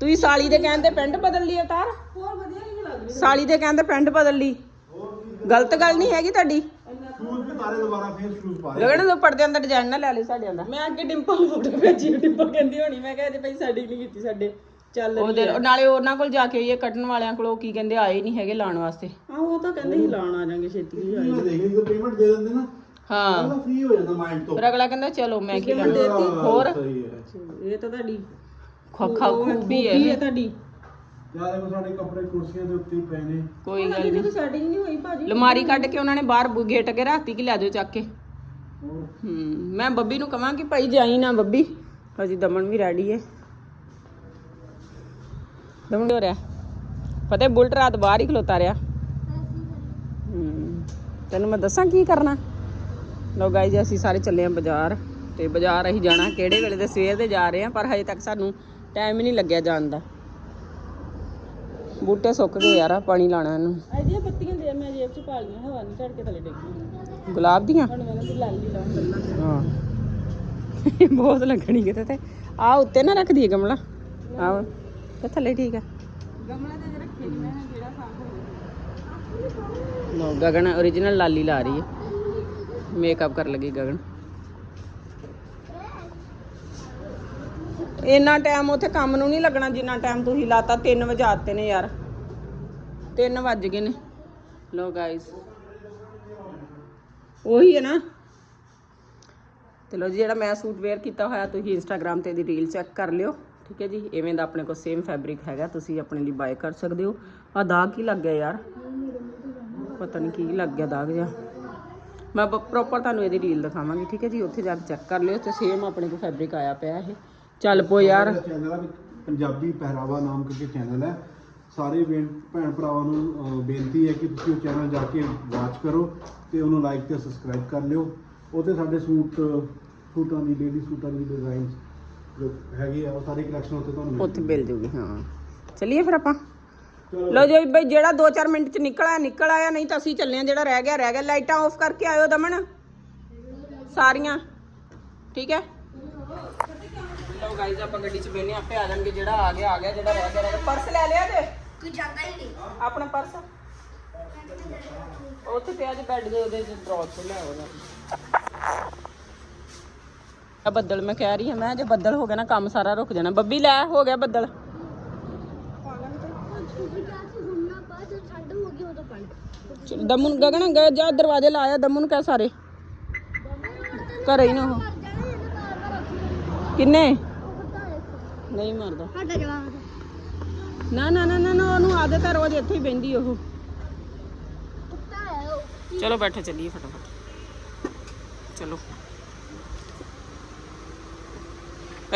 ਤੁਸੀਂ ਸਾਲੀ ਦੇ ਕਹਿਣ ਤੇ ਪੈਂਟ ਬਦਲ ਲਈ ਅਵਤਾਰ ਹੋਰ ਵਧੀਆ ਨਹੀਂ ਲੱਗ ਰਹੀ ਸਾਲੀ ਦੇ ਕਹਿਣ ਤੇ ਪੈਂਟ ਬਦਲ ਲਈ। ਗਲਤ ਗੱਲ ਨਹੀਂ ਹੈਗੀ ਤੁਹਾਡੀ? ਸ਼ੂਜ਼ ਵੀ ਤਾਰੇ ਦੁਬਾਰਾ ਫੇਰ ਸ਼ੂਜ਼ ਪਾ ਲਗਣ ਦੇ ਪਰਦੇ ਅੰਦਰ ਡਿਜ਼ਾਈਨ ਨਾ ਲੈ ਲਈ ਸਾਡੇ ਅੰਦਰ ਮੈਂ ਅੱਗੇ ਡਿੰਪਲ ਨੂੰ ਫੋਟੋ ਭੇਜੀ ਡਿੰਪਲ ਕਹਿੰਦੀ ਹੋਣੀ ਮੈਂ ਕਿਹਾ ਜੇ ਭਾਈ ਸਾਡੀ ਨਹੀਂ ਕੀਤੀ ਸਾਡੇ। ਚੱਲ ਉਹਦੇ ਨਾਲੇ ਉਹਨਾਂ ਕੋਲ ਜਾ ਕੇ ਇਹ ਕੱਟਣ ਵਾਲਿਆਂ ਕੋਲ ਉਹ ਕੀ ਕਹਿੰਦੇ ਆਏ ਨਹੀਂ ਹੈਗੇ ਲਾਉਣ ਵਾਸਤੇ। ਆ ਉਹ ਤਾਂ ਕਹਿੰਦੇ ਸੀ ਲਾਣ ਆ ਜਾਾਂਗੇ ਛੇਤੀ ਹੀ ਆਈ ਮੈਂ ਦੇਖੀ ਜਦੋਂ ਪੇਮੈਂਟ ਦੇ ਦਿੰਦੇ ਨਾ। ਹਾਂ। ਉਹਦਾ ਫ੍ਰੀ ਹੋ ਜਾਂਦਾ ਮਾਈਂਡ ਤੋਂ। ਫਿਰ ਅਗਲਾ ਕਹਿੰਦਾ ਚਲੋ ਮੈਂ ਕੀ ਲੈਣਾ ਹੋਰ? ਸਹੀ ਹੈ। ਇਹ ਤਾਂ ਤੁਹਾਡੀ ਖੋਖਾ ਖੂਬੀ ਹੈ। ਇਹ। ਤੁਹਾਡੀ। ਯਾਰ ਦੇਖੋ ਸਾਡੇ ਕੱਪੜੇ ਕੁਰਸੀਆਂ ਦੇ ਉੱਤੇ ਹੀ ਪਏ ਨੇ। ਕੋਈ ਗੱਲ ਨਹੀਂ। ਤਾਂ ਸੈਟਿੰਗ ਨਹੀਂ ਹੋਈ ਭਾਜੀ। ਲਮਾਰੀ ਕੱਢ ਕੇ ਉਹਨਾਂ ਨੇ ਬਾਹਰ ਗੇਟ ਕੇ ਰੱਖਤੀ ਕਿ ਲੈ ਜਾਓ ਚੱਕ ਕੇ। ਹੂੰ ਮੈਂ ਬੱਬੀ ਨੂੰ ਕਹਾਂ ਕਿ ਭਾਈ ਜਾਈ ਨਾ ਬੱਬੀ। ਹਜੀ ਦਮਨ ਵੀ ਰੈਡੀ ਹੈ। ਦਮਨ ਹੋ ਰਿਹਾ? ਪਤਾ ਬੁਲਟ ਰਾਤ ਬਾਹਰ ਹੀ ਖਲੋਤਾ ਰਿਹਾ। ਤੈਨੂੰ ਮੈਂ ਦੱਸਾਂ ਕੀ ਕਰਨਾ? ਲੋ ਗਾਈਜ਼ ਅਸੀਂ ਸਾਰੇ ਚੱਲੇ ਆਂ ਬਾਜ਼ਾਰ ਤੇ ਬਾਜ਼ਾਰ ਅਸੀਂ ਜਾਣਾ ਕਿਹੜੇ ਵੇਲੇ ਦੇ ਸਵੇਰ ਦੇ ਜਾ ਰਹੇ ਆਂ ਪਰ ਹਜੇ ਤੱਕ ਸਾਨੂੰ ਟਾਈਮ ਹੀ ਨਹੀਂ ਲੱਗਿਆ ਜਾਣ ਦਾ। ਬੂਟੇ ਸੁੱਕ ਗਏ ਯਾਰ ਪਾਣੀ ਲਾਣਾ ਇਹਨੂੰ। ਇਹਦੀਆਂ ਪੱਤੀਆਂ ਦੇ ਮੈਂ ਜੇਬ ਚ ਪਾ ਲਈਆਂ ਹਵਾ ਨਹੀਂ ਝੜ ਕੇ ਥੱਲੇ ਡਿੱਗੀ ਗੁਲਾਬ ਦੀਆਂ? ਹੁਣ ਮੈਂ ਲਾਲੀ ਲਾਉਂ ਗੱਲਾਂ। ਹਾਂ। ਬਹੁਤ ਲੱਗਣੀ ਕਿਤੇ ਤੇ। ਆ ਉੱਤੇ ਨਾ ਰੱਖ ਦਈਏ ਗਮਲਾ। ਆ ਤੇ ਥੱਲੇ ਠੀਕ ਆ। ਲਓ, ਗਗਨ origignal ਲਾਲੀ ਲਾ ਰਹੀ ਹੈ। ਮੇਕਅਪ ਕਰ ਲੱਗੀ ਗਗਨ। ਇੰਨਾ ਟਾਈਮ ਉੱਥੇ ਕੰਮ ਨੂੰ ਨਹੀਂ ਲੱਗਣਾ ਜਿੰਨਾ ਟਾਈਮ ਤੁਸੀਂ ਲਾਤਾ 3 ਵਜਾਤੇ ਨੇ ਯਾਰ। 3 ਵੱਜ ਗਏ ਨੇ। ਲੋ ਗਾਇਸ ਉਹੀ ਹੈ ਨਾ। ਤੇ ਲੋ ਜੀ ਜਿਹੜਾ ਮੈਂ ਸੂਟ ਵੇਅਰ ਕੀਤਾ ਹੋਇਆ ਤੁਸੀਂ ਇੰਸਟਾਗ੍ਰam ਤੇ ਇਹਦੀ ਰੀਲ ਚੈੱਕ ਕਰ ਲਿਓ। ਠੀਕ ਹੈ ਜੀ, ਇਵੇਂ ਦਾ ਆਪਣੇ ਕੋਲ ਸੇਮ ਫੈਬਰਿਕ ਹੈਗਾ, ਤੁਸੀਂ ਆਪਣੇ ਲਈ ਬਾਏ ਕਰ ਸਕਦੇ ਹੋ। ਆ ਦਾਗ ਕੀ ਲੱਗ ਗਿਆ ਯਾਰ? ਪਤਾ ਨਹੀਂ ਕੀ ਲੱਗ ਗਿਆ ਦਾਗ ਜਿਹਾ। ਮੈਂ ਪ੍ਰੋਪਰ ਤੁਹਾਨੂੰ ਇਹਦੀ ਰੀਲ ਦਿਖਾਵਾਂਗੀ, ਠੀਕ ਹੈ ਜੀ, ਉੱਥੇ ਜਾ ਕੇ ਚੈੱਕ ਕਰ ਲਿਓ, ਤੇ ਸੇਮ ਆਪਣੇ ਕੋਲ ਫੈਬਰਿਕ ਆਇਆ ਪਿਆ ਇਹ। ਚੱਲ ਪੋ ਯਾਰ। ਚੈਨਲ ਆ ਪੰਜਾਬੀ ਪਹਿਰਾਵਾ ਨਾਮ ਕਰਕੇ ਚੈਨਲ ਹੈ। ਸਾਰੇ ਭੈਣ ਭਰਾਵਾਂ ਨੂੰ ਬੇਨਤੀ ਹੈ ਕਿ ਤੁਸੀਂ ਉਹ ਚੈਨਲ ਜਾ ਕੇ ਵਾਚ ਕਰੋ ਤੇ ਉਹਨੂੰ ਲਾਈਕ ਤੇ ਸਬਸਕ੍ਰਾਈਬ ਕਰ ਲਿਓ। ਉਹਤੇ ਸਾਡੇ ਸੂਟ, ਸੂਟਾਂ ਦੀ ਲੇਡੀ ਸੂਟਾਂ ਦੀ ਡਿਜ਼ਾਈਨਸ ਜੋ ਹੈਗੇ ਆ ਉਹ ਸਾਰੀ ਕਲੈਕਸ਼ਨ ਉੱਤੇ ਤੁਹਾਨੂੰ ਮਿਲ ਉੱਥੇ ਮਿਲ ਜੂਗੀ ਹਾਂ। ਚਲਿਏ ਫਿਰ ਆਪਾਂ। ਲੋ ਜੀ ਬਈ ਜਿਹੜਾ 2-4 ਮਿੰਟ ਚ ਨਿਕਲ ਆਇਆ ਨਿਕਲ ਆਇਆ ਨਹੀਂ ਤਾਂ ਅਸੀਂ ਚੱਲੇ ਆ ਜਿਹੜਾ ਰਹਿ ਗਿਆ ਰਹਿ ਗਿਆ। ਲਾਈਟਾਂ ਆਫ ਕਰਕੇ ਆਇਓ ਦਮਨ। ਸਾਰੀਆਂ। ਠੀਕ ਹੈ? ਲੋ ਗਾਈਜ਼ ਆਪਾਂ ਗੱਡੀ ਚ ਬੈਨੇ ਆਪੇ ਆ ਜਾਣਗੇ। ਜਿਹੜਾ ਆ ਗਿਆ ਆ ਗਿਆ ਜਿਹੜਾ ਰਹਿ ਗਿਆ ਰਹਿ ਗਿਆ। ਪਰਸ ਲੈ ਲਿਆ ਤੇ ਤੂੰ ਜਾਂਦਾ ਹੀ ਨਹੀਂ ਆਪਣਾ ਪਰਸ? ਉੱਥੇ ਪਿਆ ਜੀ ਬੈੱਡ ਦੇ ਉਹਦੇ ਚ ਡਰਾਅਰ ਤੋਂ ਲੈ ਆਉਣਾ ਆ ਬੱਦਲ ਮੈਂ ਕਹਿ ਰਹੀ ਹਾਂ ਮੈਂ ਜੇ ਬੱਦਲ ਹੋ ਗਿਆ ਨਾ ਕੰਮ ਸਾਰਾ ਰੁਕ ਜਾਣਾ। ਬੱਬੀ ਲੈ, ਹੋ ਗਿਆ ਬੱਦਲ। ਦਮਨ, ਗਗਨ ਜਾ ਦਰਵਾਜ਼ੇ ਲਾਇਆ, ਦਮਨ ਨੂੰ ਸਾਰੇ। ਘਰੇ ਹੀ ਨਾ ਉਹ। ਕਿੰਨੇ? ਨਹੀਂ ਮਰਦਾ। ਸਾਡਾ ਜਵਾਬ ਨਾ ਨਾ ਨਾ ਨਾ, ਉਹਨੂੰ ਆਦਤ ਹੈ ਰੋਜ਼ ਇੱਥੇ ਹੀ ਬਹਿੰਦੀ ਉਹ ਉਹ। ਚਲੋ ਬੈਠੋ, ਚੱਲੀਏ ਫਟਾਫਟ। ਚਲੋ।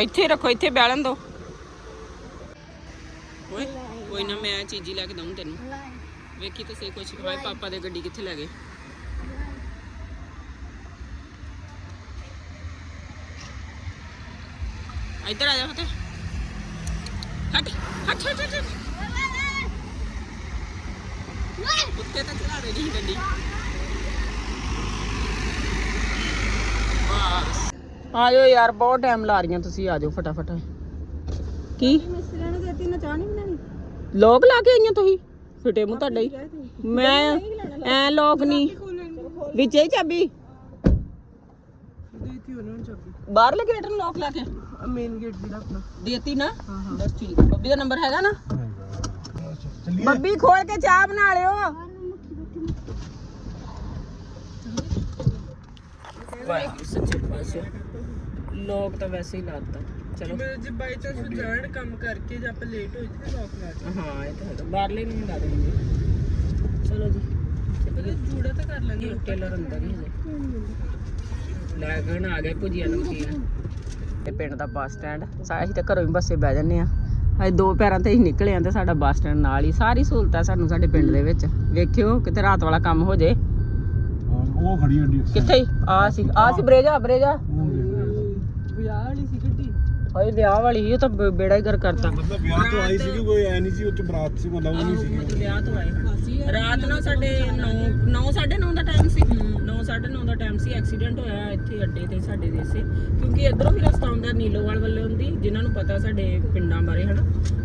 ਇੱਥੇ ਰੱਖੋ, ਇੱਥੇ ਬੈਲਣ ਦੋ। ਓਏ, ਕੋਈ ਨਾ ਮੈਂ ਚੀਜ਼ੀ ਲੈ ਕੇ ਦਊਂ ਤੈਨੂੰ। ਵੇਖੀ ਤਾਂ ਸਹੀ ਕੁਛ। ਖਵਾਏ ਪਾਪਾ ਦੇ ਗੱਡੀ ਕਿੱਥੇ ਲੈ ਗਏ? ਇੱਧਰ ਆ ਜਾ ਫਤੇ ਹਟ ਹਟ ਹਟ ਹਟ। ਉੱਤੇ ਤਾਂ ਚੜਾ ਦੇ ਗੱਡੀ। ਆਜੋ ਯਾਰ, ਬਹੁਤ ਟਾਈਮ ਲਾ ਰਹੀਆਂ ਤੁਸੀਂ ਆਜੋ ਫਟਾਫਟ। ਕੀ? ਮਿਸਤਰੀਆਂ ਨੇ ਦਿੱਤੀ ਨਾ ਚਾਹ ਨਹੀਂ ਬਣਾਣੀ ਲੋਕ ਲਾ ਕੇ ਆਈਆਂ ਤੁਸੀਂ? ਫਿੱਟੇ ਮੂੰਹ ਤੁਹਾਡਾ ਮੈਂ ਐ ਲੋਕ ਨਹੀਂ ਵਿੱਚ ਹੀ ਚਾਬੀ? ਦਿੱਤੀ ਉਹਨਾਂ ਨੂੰ ਚਾਬੀ ਬਾਹਰਲੇ ਗੇਟ ਨੂੰ ਲੋਕ ਲਾ ਕੇ। ਮੇਨ ਗੇਟ ਜਿਹੜਾ ਆਪਣਾ ਦੇਤੀ ਨਾ? ਬਸ ਠੀਕ। ਬੱਬੀ ਦਾ ਨੰਬਰ ਹੈਗਾ ਨਾ? ਚੱਲੀਏ ਬੱਬੀ ਖੋਲ ਕੇ ਚਾਹ ਬਣਾ ਲਿਓ। ਵਾਹਿਗੁਰੂ, ਸੱਚੇ ਪਾਤਸ਼ਾਹ। ਲੋਕ ਤਾਂ ਵੈਸੇ ਹੀ ਲਾਤਾ। ਚਲੋ। ਜੇ ਬਾਈ ਚਾਂਸ ਜਾਣ ਕੰਮ ਕਰਕੇ ਜੇ ਆਪਾਂ ਲੇਟ ਹੋ ਜਾਈਏ ਲੋਕ ਲਾ ਦੇ ਹਾਂ ਇਹ ਤਾਂ ਹੈਗਾ ਬਾਹਰਲੇ ਨੂੰ ਲਾ ਦੇਣਗੇ ਚਲੋ ਜੀ। ਪਹਿਲੇ ਜੂੜਾ ਤਾਂ ਕਰ ਲਾਂਗੇ ਇਹ ਟੇਲਰ ਅੰਦਰ ਹੀ ਹੈ ਲੈ ਗਣ ਆ ਗਏ ਭੁਜੀਆ ਨਮਕੀਨ ਤੇ ਪਿੰਡ ਦਾ ਬੱਸ ਸਟੈਂਡ। ਸਾਰੇ ਅਸੀਂ ਤਾਂ ਘਰੋਂ ਹੀ ਬੱਸੇ ਬਹਿ ਜੰਨੇ ਆ ਅਸੀਂ ਦੋ ਪੈਰਾਂ ਤੇ ਹੀ ਨਿਕਲੇ ਆਂ ਤੇ ਸਾਡਾ ਬੱਸ ਸਟੈਂਡ ਨਾਲ ਹੀ। ਸਾਰੀ ਸਹੂਲਤਾਂ ਸਾਨੂੰ ਸਾਡੇ ਪਿੰਡ ਦੇ ਵਿੱਚ। ਵੇਖਿਓ ਕਿਤੇ ਰਾਤ ਵਾਲਾ ਕੰਮ ਹੋ ਜੇ। ਉਹ ਖੜੀ ਗੱਡੀ ਕਿੱਥੇ? ਆ ਸੀ ਆ ਸੀ ਬਰੇਜਾ ਬਰੇਜਾ। ਓਏ ਵਿਆਹ ਵਾਲੀ ਉਹ ਤਾਂ ਬੇੜਾ ਹੀ ਗਰ ਕਰਤਾ। ਮਤਲਬ ਵਿਆਹ ਤੋਂ ਆਈ ਸੀ ਕੋਈ ਐ ਨਹੀਂ ਸੀ ਉੱਚ ਬਰਾਤ ਸੀ ਮਤਲਬ ਉਹ ਨਹੀਂ ਸੀ ਮਤਲਬ ਵਿਆਹ ਤੋਂ ਹਾਂ। ਰਾਤ ਨੂੰ ਸਾਡੇ 9 9 9:30 ਦਾ ਟਾਈਮ ਸੀ। 9 9:30 ਦਾ ਟਾਈਮ ਸੀ ਐਕਸੀਡੈਂਟ ਹੋਇਆ ਇੱਥੇ ਅੱਡੇ ਤੇ ਸਾਡੇ ਦੇ ਸੇ ਕਿਉਂਕਿ ਇਧਰੋਂ ਵੀ ਰਸਤਾ ਆਉਂਦਾ ਨੀਲੋਵਾਲ ਵੱਲੋਂ ਹੁੰਦੀ ਜਿਨ੍ਹਾਂ ਨੂੰ ਪਤਾ ਸਾਡੇ ਪਿੰਡਾਂ ਬਾਰੇ ਹਨਾ?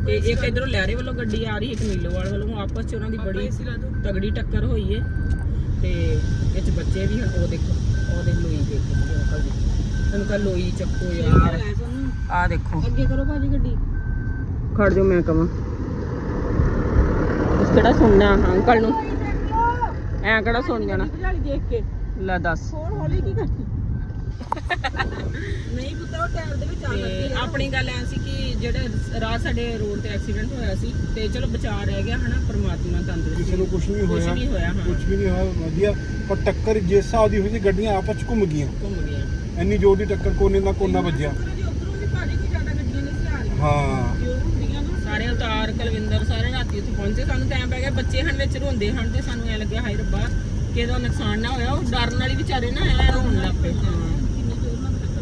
ਤੇ ਇੱਕ ਇਧਰੋਂ ਲਹਿਰੇ ਵੱਲੋਂ ਗੱਡੀ ਆ ਰਹੀ ਇੱਕ ਨੀਲੋਵਾਲ ਵੱਲੋਂ। ਆਪਸ ਚ ਉਹਨਾਂ ਦੀ ਬੜੀ ਤਗੜੀ ਟੱਕਰ ਹੋਈ ਏ। ਤੇ ਵਿੱਚ ਬੱਚੇ ਵੀ ਹਨ ਉਹ ਦੇਖੋ ਉਹਦੇ ਲੋਈ ਦੇਖੋ ਅੰਕਲ ਜੀ ਲੋਈ ਚੱਕੋ ਯਾਰ। ਆ ਦੇਖੋ। ਅੱਗੇ ਕਰੋ ਭਾਜੀ ਗੱਡੀ। ਖੜ ਜਾ ਮੈਂ ਕਵਾਂ। ਇਸ ਕਿਹੜਾ ਸੁਣਨਾ ਅੰਕਲ ਨੂੰ? ਐ ਕਿਹੜਾ ਸੁਣ ਜਾਣਾ? ਭਜਾਲੀ ਦੇਖ ਕੇ। ਲੈ ਦੱਸ। ਹੋਰ ਹੌਲੀ ਕੀ ਕਰਨੀ ਨਹੀਂ ਪੁੱਤਾ ਉਹ ਟਾਇਰ ਦੇ ਵਿੱਚ ਆ ਤੇ ਆਪਣੀ ਗੱਲ ਐ ਸੀ ਕਿ ਜਿਹੜੇ ਰਾਤ ਸਾਡੇ ਰੋਡ ਤੇ ਐਕਸੀਡੈਂਟ ਹੋਇਆ ਸੀ ਤੇ ਚਲੋ ਬਚਾ ਰਹਿ ਗਿਆ ਹਨਾ ਪ੍ਰਮਾਤਮਾ ਤੰਦਰੁਸਤੀ ਕਿਸੇ ਨੂੰ ਕੁਝ ਨਹੀਂ ਕੁਝ ਹੋਇਆ। ਨਹੀਂ ਹੋਇਆ ਹਾਂ। ਕੁਝ ਵੀ ਨਹੀਂ ਹੋਇਆ ਵਧੀਆ। ਪਰ ਟੱਕਰ ਜਿਸ ਹਿਸਾਬ ਦੀ ਹੋਈ ਸੀ ਗੱਡੀਆਂ ਆਪਸ ਚ ਘੁੰਮ ਗਈਆਂ। ਘੁੰਮ ਗਿਆ ਇੰਨੀ ਜ਼ੋਰ ਦੀ ਟੱਕਰ ਕੋਨੇ ਨਾਲ ਕੋਨਾ ਵੱਜਿਆ ਜੀ ਉਧਰੋਂ ਵੀ ਭਾਜੀ ਕੋਈ ਜ਼ਿਆਦਾ ਗੱਡੀਆਂ ਨਹੀਂ ਸੀ ਆ ਰਹੀਆਂ ਹਾਂ। ਸਾਰੇ ਅਵਤਾਰ ਕੁਲਵਿੰਦਰ ਸਾਰੇ ਰਾਤੀ ਉੱਥੇ ਪਹੁੰਚੇ। ਸਾਨੂੰ ਟਾਈਮ ਪੈ ਗਿਆ। ਬੱਚੇ ਹਨ ਵਿੱਚ ਰੋਂਦੇ ਹਨ ਤੇ ਸਾਨੂੰ ਐ ਲੱਗਿਆ ਹਾਏ ਰੱਬਾ ਕਿਹਦਾ ਨੁਕਸਾਨ ਨਾ ਹੋਇਆ। ਉਹ ਡਰਨ ਵਾਲੀ ਵਿਚਾਰੇ ਨਾ ਐ ਰੋਣ ਲੱਗ ਪਏ। ਹਾਂ।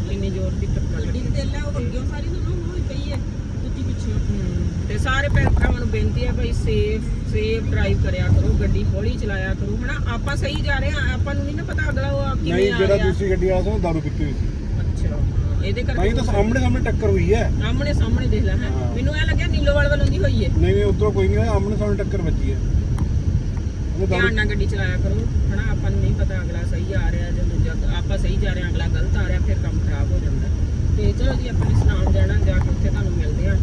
ਕਿੰਨੀ ਜ਼ੋਰ ਦੀ ਟੱਕਰ ਲੱਗੀ। ਗੱਡੀ ਤੇ ਲੈ ਉਹ ਅੱਗੇ ਸਾਰੀ ਸੁਣੋ ਹੋਈ ਪਈ ਹੈ। ਦੂਜੀ ਪਿੱਛੇ। ਹਮ, ਤੇ ਸਾਰੇ ਭੈਣ ਭਰਾਵਾਂ ਨੂੰ ਬੇਨਤੀ ਹੈ ਭਾਈ ਸੇਫ ਸੇਫ ਡਰਾਈਵ ਕਰਿਆ ਕਰੋ। ਗੱਡੀ ਹੌਲੀ ਚਲਾਇਆ ਕਰੋ। ਹਨਾ ਆਪਾਂ ਸਹੀ ਜਾ ਰਹੇ ਹਾਂ। ਆਪਾਂ ਨੂੰ ਨਹੀਂ ਨਾ ਪਤਾ ਅਗਲਾ ਉਹ ਕਿਵੇਂ ਨਹੀਂ ਆ ਜਿਹੜਾ ਰਿਹਾ। ਦੂਸਰੀ ਗੱਡੀ ਵਾਲਾ ਸੀ ਉਹ ਦਾਰੂ ਪੀਤੀ ਹੋਈ ਸੀ। ਇਹਦੇ ਕਰਕੇ ਹੀ ਤਾਂ ਸਾਹਮਣੇ ਸਾਹਮਣੇ ਟੱਕਰ ਹੋਈ ਹੈ। ਸਾਹਮਣੇ ਸਾਹਮਣੇ ਦੇਖ ਲੈ ਹੈ ਹਾਂ। ਮੈਨੂੰ ਐ ਲੱਗਿਆ ਨੀਲੋਵਾਲ ਵੱਲੋਂ ਦੀ ਹੋਈ ਹੈ ਨਹੀਂ ਨਹੀਂ ਉਧਰੋਂ ਕੋਈ ਨਹੀਂ ਹੋਇਆ ਆਮਣੇ ਸਾਹਮਣੇ ਟੱਕਰ ਵੱਜੀ ਹੈ। ਉਹਨੇ ਦਾਰੂ ਧਿਆਨ ਨਾਲ ਗੱਡੀ ਚਲਾਇਆ ਕਰੋ। ਹਨਾ ਆਪਾਂ ਨੂੰ ਨਹੀਂ ਪਤਾ ਅਗਲਾ ਸਹੀ ਆ ਰਿਹਾ ਜਾਂ ਦੂਜਾ। ਆਪਾਂ ਸਹੀ ਜਾ ਰਹੇ ਹਾਂ ਅਗਲਾ ਗਲਤ ਆ ਰਿਹਾ ਫਿਰ ਕੰਮ ਖਰਾਬ ਹੋ ਜਾਂਦਾ। ਤੇ ਚਲੋ ਜੀ ਆਪਾਂ ਨੇ ਸੁਣਾਉਣ ਜਾਣਾ ਜਾ ਕੇ ਉੱਥੇ ਤੁਹਾਨੂੰ ਮਿਲਦੇ ਆ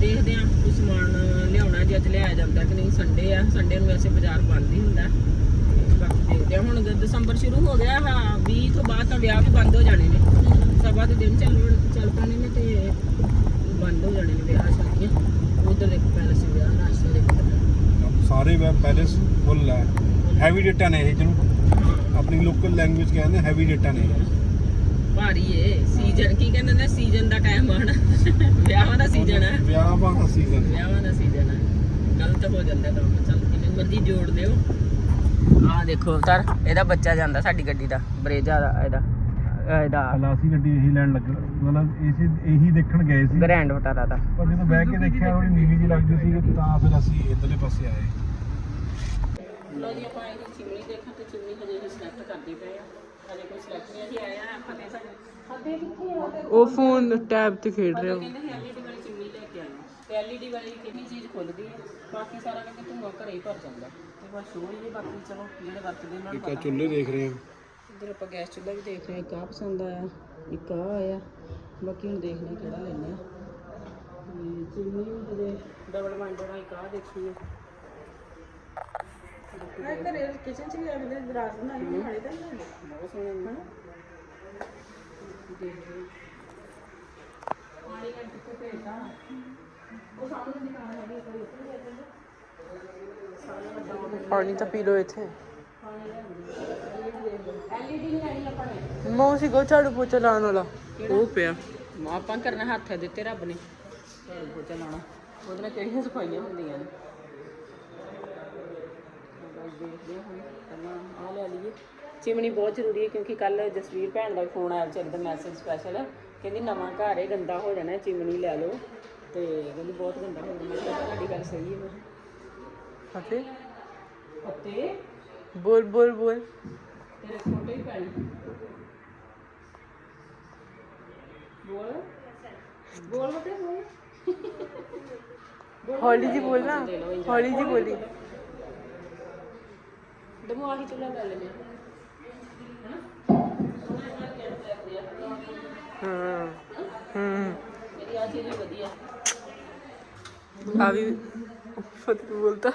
ਦੇਖਦੇ ਆ ਕੋਈ ਸਮਾਨ ਲਿਆਉਣਾ ਜੇ ਅੱਜ ਲਿਆਇਆ ਜਾਂਦਾ ਕਿ ਨਹੀਂ। ਸੰਡੇ ਆ ਸੰਡੇ ਨੂੰ ਵੈਸੇ ਬਾਜ਼ਾਰ ਬੰਦ ਹੀ ਹੁੰਦਾ। ਤੇ ਬਾਕੀ ਦੇਖਦੇ ਆ ਹੁਣ ਗ- ਦਸੰਬਰ ਸ਼ੁਰੂ ਹੋ ਗਿਆ ਹਾਂ 20 ਤੋਂ ਬਾਅਦ ਤਾਂ ਵਿਆਹ ਵੀ ਬੰਦ ਹੋ ਜਾਣੇ ਨੇ। ਸਭਾ ਦੇ ਦਿਨ ਚੱਲ ਚੱਲ ਪੈਣੇ ਨੇ ਤੇ ਬੰਦ ਹੋ ਜਾਣੇ ਨੇ ਵਿਆਹ ਸ਼ਾਦੀਆਂ। ਉਧਰ ਦੇਖੋ ਪੈਲਸ ਵਿਆਹ ਰਾਸ਼ਨ ਦੇਖੋ ਸਾਰੇ ਵੈ ਪੈਲੇਸ ਫੁੱਲ ਹੈ। ਹੈਵੀ ਡੇਟਾ ਨੇ ਇਹ ਜਿਹਨੂੰ ਆਪਣੀ ਲੋਕਲ ਲੈਂਗੁਏਜ ਕਹਿੰਦੇ ਹੈਵੀ ਡੇਟਾ ਨੇ। ਭਾਰੀ ਏ। ਸੀਜ਼ਨ ਕੀ ਕਹਿੰਦੇ ਨੇ? ਸੀਜ਼ਨ ਦਾ ਟਾਈਮ ਆਣਾ ਵਿਆਹਾਂ ਦਾ ਸੀਜ਼ਨ ਹੈ ਵਿਆਹਾਂ ਦਾ ਸੀਜ਼ਨ ਵਿਆਹਾਂ ਦਾ ਸੀਜ਼ਨ ਹੈ ਗਲਤ ਹੋ ਜਾਂਦਾ ਕੰਮ ਚੱਲ ਜਿਵੇਂ ਮਰਜ਼ੀ ਜੋੜ ਦਿਓ। ਆਹ ਦੇਖੋ ਅਵਤਾਰ ਇਹਦਾ ਬੱਚਾ ਜਾਂਦਾ ਸਾਡੀ ਗੱਡੀ ਦਾ। ਬਰੇਜਾ ਦਾ ਇਹਦਾ। ਇਹਦਾ। ਅਸੀਂ ਗੱਡੀ ਇਹੀ ਲੈਣ ਲੱਗ ਮਤਲਬ ਇਸੇ ਇਹੀ ਦੇਖਣ ਗਏ ਸੀ। ਗ੍ਰੈਂਡ ਵਟਾਰਾ ਦਾ ਪਰ ਜਦੋਂ ਬਹਿ ਕੇ ਦੇਖਿਆ ਥੋੜੀ ਨੀਵੀਂ ਜਿਹੀ ਲੱਗਦੀ ਸੀ ਤਾਂ ਫਿਰ ਅਸੀਂ ਇਧਰਲੇ ਪਾਸੇ ਆਏ। ਲੋ ਜੀ ਆਪਾਂ ਇਹ ਚਿਮਨੀ ਦੇਖਾਂ ਤੇ ਚਿਮਨੀ ਹਜੇ ਹੀ ਸਿਲੈਕਟ ਕਰਦੇ ਪਏ ਆ। ਹਜੇ ਕੋਈ ਸਿਲੈਕਟ ਨਹੀਂ ਅਸੀਂ ਆਏ ਆ ਫਤਿਹ ਸਾਡੇ ਫਤਿਹ ਕਿੱਥੇ ਆ? ਤੇ ਉਹ ਫੋਨ ਟੈਬ ਤੇ ਖੇਡ ਰਿਹਾ ਕਹਿੰਦੇ ਸੀ ਐਲਈਡੀ ਵਾਲੀ ਚਿਮਨੀ ਲੈ ਕੇ ਆਏ ਆ। ਤੇ ਐਲਈਡੀ ਵਾਲੀ ਕਿਹੜੀ ਚੀਜ਼ ਖੁੱਲਦੀ ਹੈ ਬਾਕੀ ਸਾਰਾ ਕਹਿੰਦੇ ਧੂੰਆਂ ਘਰੇ ਹੀ ਭਰ ਜਾਂਦਾ। ਤੇ ਬਸ ਸ਼ੋਅ ਹੀ ਬਾਕੀ ਚਲੋ ਜਿਹੜੇ ਵਰਤਦੇ ਉਹਨਾਂ ਨੂੰ ਚੁੱਲ੍ਹੇ ਦੇਖ ਰਹੇ ਹਾਂ। ਇੱਧਰ ਆਪਾਂ ਗੈਸ ਚੁੱਲ੍ਹਾ ਵੀ ਦੇਖ ਰਹੇ ਹਾਂ ਇੱਕ ਆਹ ਪਸੰਦ ਆਇਆ ਇੱਕ ਆਹ ਆਇਆ। ਬਾਕੀ ਹੁਣ ਦੇਖਦੇ ਹਾਂ ਕਿਹੜਾ ਲੈਣਾ ਤੇ ਚਿਮਨੀ ਵੀ ਹਜੇ ਡਬਲ ਮਾਈਂਡਡ ਆ ਇੱਕ ਆਹ ਦੇਖੀ ਹੈ। ਮੈਂ ਘਰੇ ਕਿਚਨ ਚ ਵੀ ਆਪਣੇ ਦਰਾਜ਼ ਬਣਾਈ ਮੈਂ ਹਾਲੇ ਤਾਂ ਨਹੀਂ ਬਹੁਤ ਸੋਹਣਾ ਹੈ ਨਾ ਦੇਖਦੇ ਹਾਂ। ਪਾਣੀ ਦਾ ਕਿੱਥੇ ਭੇਜਦਾ ਉਹ ਸਾਹਮਣੇ ਦੁਕਾਨ ਹੈਗੀ ਇੱਕ ਵਾਰੀ ਉੱਥੇ ਲੈ ਜਾਂਦੇ ਪਾਣੀ ਤਾਂ ਪੀ ਲੋ ਇੱਥੇ ਐਲਈਡੀ ਨਹੀਂ ਲੈਣੀ ਆਪਾਂ ਨੇ ਮੌਂ ਸੀ ਗੋ ਝਾੜੂ ਪੋਚਾ ਲਾਉਣ ਵਾਲਾ। ਉਹ ਪਿਆ। ਆਪਾਂ ਕਰਨਾ ਹੱਥ ਦਿੱਤੇ ਰੱਬ ਨੇ। ਝਾੜੂ ਪੋਚਾ ਲਾਉਣਾ। ਉਹਦੇ ਨਾਲ ਕਿਹੜੀਆਂ ਸਫਾਈਆਂ ਹੁੰਦੀਆਂ ਨੇ? ਬਸ ਦੇਖਦੇ ਹਾਂ ਹੁਣ। ਪਹਿਲਾਂ ਆਹ ਲੈ ਲਈਏ। ਚਿਮਨੀ ਬਹੁਤ ਜ਼ਰੂਰੀ ਹੈ ਕਿਉਂਕਿ ਕੱਲ ਜਸਵੀਰ ਭੈਣ ਦਾ ਫੋਨ ਆਇਆ ਵਿਚਾਰੀ ਦਾ ਮੈਸੇਜ ਸਪੈਸ਼ਲ ਕਹਿੰਦੀ ਨਵਾਂ ਘਰ ਹੈ ਗੰਦਾ ਹੋ ਜਾਣਾ ਚਿਮਨੀ ਲੈ ਲਓ। ਤੇ ਕਹਿੰਦੀ ਬਹੁਤ ਗੰਦਾ ਹੋ ਜਾਣਾ। ਮੈਂ ਕਿਹਾ ਤੁਹਾਡੀ ਗੱਲ ਸਹੀ ਹੈ। ਫਤਿਹ ਅਤੇ? ਬੋਲ ਬੋਲ ਬੋਲ। ਤੇਰੇ ਹੀ ਪੈਣੀ ਬੋਲ। ਬੋਲ ਬਤੇ ਬੋਲ। ਹੌਲੀ ਜੀ ਬੋਲ ਨਾ। ਹੌਲੀ ਜੀ ਬੋਲੀ। ਦਮੂ ਆਹੀ ਚੁੱਲਾ ਕਰ ਲੈਨੇ ਹਾਂ। ਹੂੰ। ਮੇਰੀ ਆ ਚੀਜ਼ ਵਧੀਆ। ਆ ਵੀ। ਫਤਿਹ ਬੋਲਤਾ।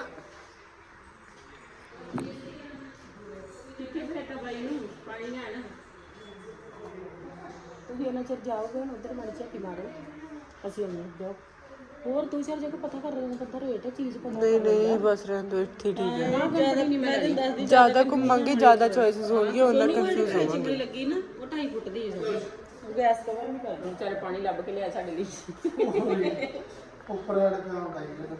ਕਿੱਥੇ ਫੇਟਾ ਬਾਈ ਨੂੰ ਪਾਣੀ ਨਾ ਨਾ ਤੁਸੀਂ ਉਹਨਾਂ ਚਿਰ ਜਾਓਗੇ ਹੁਣ ਉਧਰ ਮੜ ਝਾਤੀ ਮਾਰੋ। ਅਸੀਂ ਹਾਂ, ਜਾਓ। ਹੋਰ ਦੋ ਚਾਰ ਜਗ੍ਹਾ ਪਤਾ ਕਰ ਰਹੇ ਨੇ ਪਤਾ ਰੇਟ ਹੈ ਚੀਜ਼ ਪਤਾ ਨਹੀਂ ਨਹੀਂ ਬਸ ਰਹਿਣ ਦੋ ਇੱਥੇ ਠੀਕ ਹੈ। ਜ਼ਿਆਦਾ ਨਹੀਂ ਮੈਂ ਤੈਨੂੰ ਦੱਸਦੀ ਜ਼ਿਆਦਾ ਘੁੰਮਾਂਗੇ ਜ਼ਿਆਦਾ ਚੋਇਸਸ ਹੋਣਗੀਆਂ ਉਹਨਾਂ ਕੰਫਿਊਜ਼ ਹੋਵਾਂਗੇ ਲੱਗੀ ਨਾ ਉਹ 2.5 ਫੁੱਟ ਦੀ ਹੈ ਗੈਸ ਕਵਰ ਨਹੀਂ ਕਰਦੇ ਵਿਚਾਰੇ ਪਾਣੀ ਲੱਭ ਕੇ ਲਿਆ ਸਾਡੇ ਲਈ। ਉੱਪਰ ਵਾਲੇ ਦਾ ਲਾਈਕ